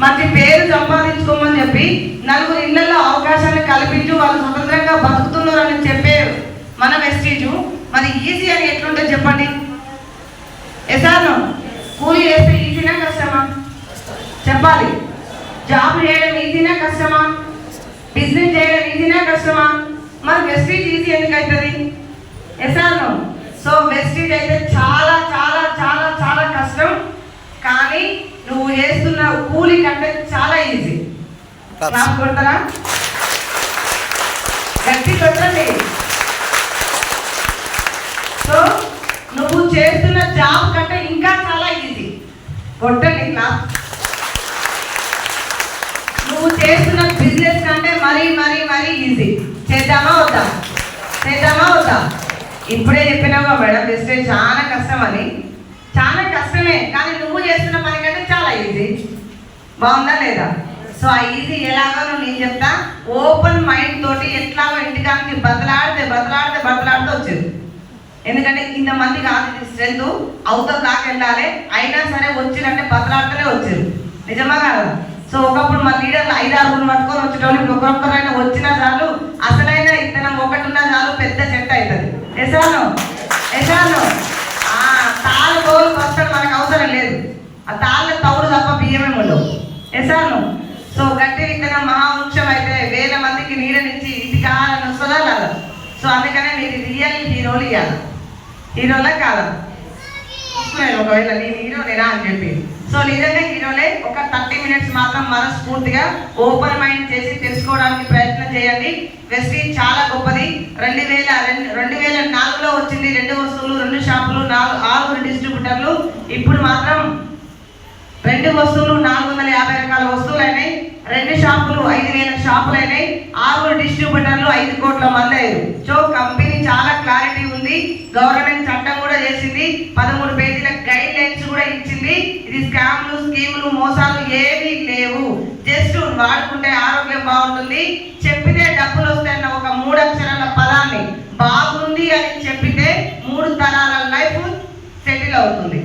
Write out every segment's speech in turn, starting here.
మంచి పేరు సంపాదించుకోమని చెప్పి నలుగురు ఇళ్ళలో అవకాశాన్ని కల్పించు వాళ్ళు స్వతంత్రంగా బతుకుతున్నారని చెప్పే మన వెస్టీజు. మరి ఈజీ అని ఎట్లుంటుంది చెప్పండి? ఎసాను కూలీ చేస్తే ఈజీనా కష్టమా? చెప్పాలి. జాబ్ చేయడం ఈజీనా కష్టమా? బిజినెస్ చేయడం ఈజీనా కష్టమా? మరి వెస్టీజ్ ఈజీ ఎందుకు అవుతుంది? నువ్వు చేస్తున్న కూలి కంటే చాలా ఈజీ నాకు కొడతారా? గట్టి కొట్టండి. సో నువ్వు చేస్తున్న జాబ్ కంటే ఇంకా చాలా ఈజీ కొట్టండి క్లాస్ నువ్వు చేస్తున్న బిజినెస్ కంటే మరీ మరీ మరీ ఈజీ చేద్దామా వద్దా? చేద్దామా వద్దా? ఇప్పుడే చెప్పినావుగా మేడం బెస్ట్ చాలా కష్టం అని. చాలా కష్టమే కానీ నువ్వు చేస్తున్న బాగుందా లేదా? సో ఆ ఈజీ ఎలాగో నేను చెప్తా. ఓపెన్ మైండ్ తోటి ఎట్లాగో ఇంటికానికి బతలాడితే బతలాడితే బతలాడితే వచ్చేది. ఎందుకంటే ఇంతమంది కాదు ఇది స్ట్రెంత్ అవతల దాకా వెళ్ళాలి. అయినా సరే వచ్చిరంటే బతలాడుతూనే వచ్చారు నిజమా కాదు? సో ఒకప్పుడు మా లీడర్లు ఐదారుగురు పట్టుకొని వచ్చేటోళ్ళు. ఇప్పుడు ఒకరొక్కరైనా వచ్చినా చాలు. అసలైన ఇతనం ఒకటి ఉన్నా చాలు. పెద్ద చెట్టు అవుతుంది ఎసాను ఎసాను ఆ తాళ్ళు తోలు వస్తాడు మనకు అవసరం లేదు ఆ తాళ్ళ తవుడు తప్ప బియ్యమే ఉండవు ఎసాను సో గట్టి విత్తనం మహావృక్షం అయితే వేల మందికి నీడనిచ్చి ఇది కావాలని వస్తుందా లేదా సో అందుకనే మీరు రియల్ హీరోలు ఇవ్వాలి హీరోలా కాదా. చూసుకున్నాను ఒకవేళ నేను హీరో నేనా అని చెప్పి. సో నిజంగా హీరోలే ఒక థర్టీ మినిట్స్ మాత్రం మనస్ఫూర్తిగా ఓపెన్ మైండ్ చేసి తెలుసుకోవడానికి ప్రయత్నం చేయండి. వెస్టీజ్ చాలా గొప్పది. రెండు వేల రెండు రెండు వేల నాలుగులో వచ్చింది రెండు వస్తువులు రెండు షాపులు నాలుగు ఆరు డిస్ట్రిబ్యూటర్లు ఇప్పుడు మాత్రం రెండు వస్తువులు నాలుగు వందల యాభై రకాల వస్తువులు అయినాయి రెండు షాపులు ఐదు వేల షాపులు అయినాయి ఆరుగురు డిస్ట్రిబ్యూటర్లు ఐదు కోట్ల మంది అయ్యారు. సో కంపెనీ చాలా క్లారిటీ ఉంది. గవర్నమెంట్ చట్టం కూడా చేసింది. పదమూడు పేజీల గైడ్ లైన్స్ కూడా ఇచ్చింది. ఇది స్కామ్లు స్కీములు మోసాలు ఏమీ లేవు. జస్ట్ వాడుకుంటే ఆరోగ్యం బాగుంటుంది. చెప్పితే డబ్బులు వస్తాయన్న ఒక మూడు అక్షరాల పదాన్ని బాగుంది అని చెప్పితే మూడు తరాల లైఫ్ సెటిల్ అవుతుంది.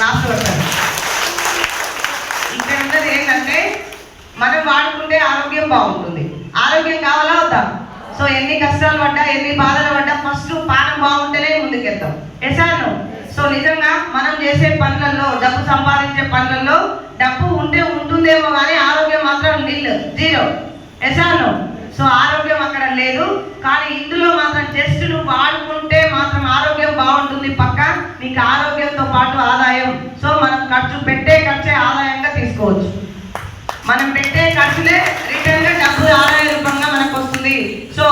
లాస్ట్ వస్తారు ఇక్కడ ఏంటంటే మనం వాడుకుంటే ఆరోగ్యం బాగుంటుంది. ఆరోగ్యం కావాలా వద్దా? సో ఎన్ని కష్టాలు పడ్డా ఎన్ని బాధలు పడ్డా ఫస్ట్ పానం బాగుంటేనే ముందుకెళ్తాం. ఎసాను సో నిజంగా మనం చేసే పనులలో డబ్బు సంపాదించే పనులలో డబ్బు ఉంటే ఉంటుందేమో కానీ ఆరోగ్యం మాత్రం నిల్ జీరో. ఎసాను సో ఆరోగ్యం అక్కడ లేదు. కానీ ఇందులో మాత్రం జస్ట్ నువ్వు వాడుకుంటే మాత్రం ఆరోగ్యం బాగుంటుంది పక్క. నీకు ఆరోగ్యంతో పాటు ఆదాయం. సో మనం ఖర్చు పెట్టి మనం పెట్టే ఖర్చులే రిటర్న్గా డబ్బు ఆదాయ రూపంగా మనకు వస్తుంది సో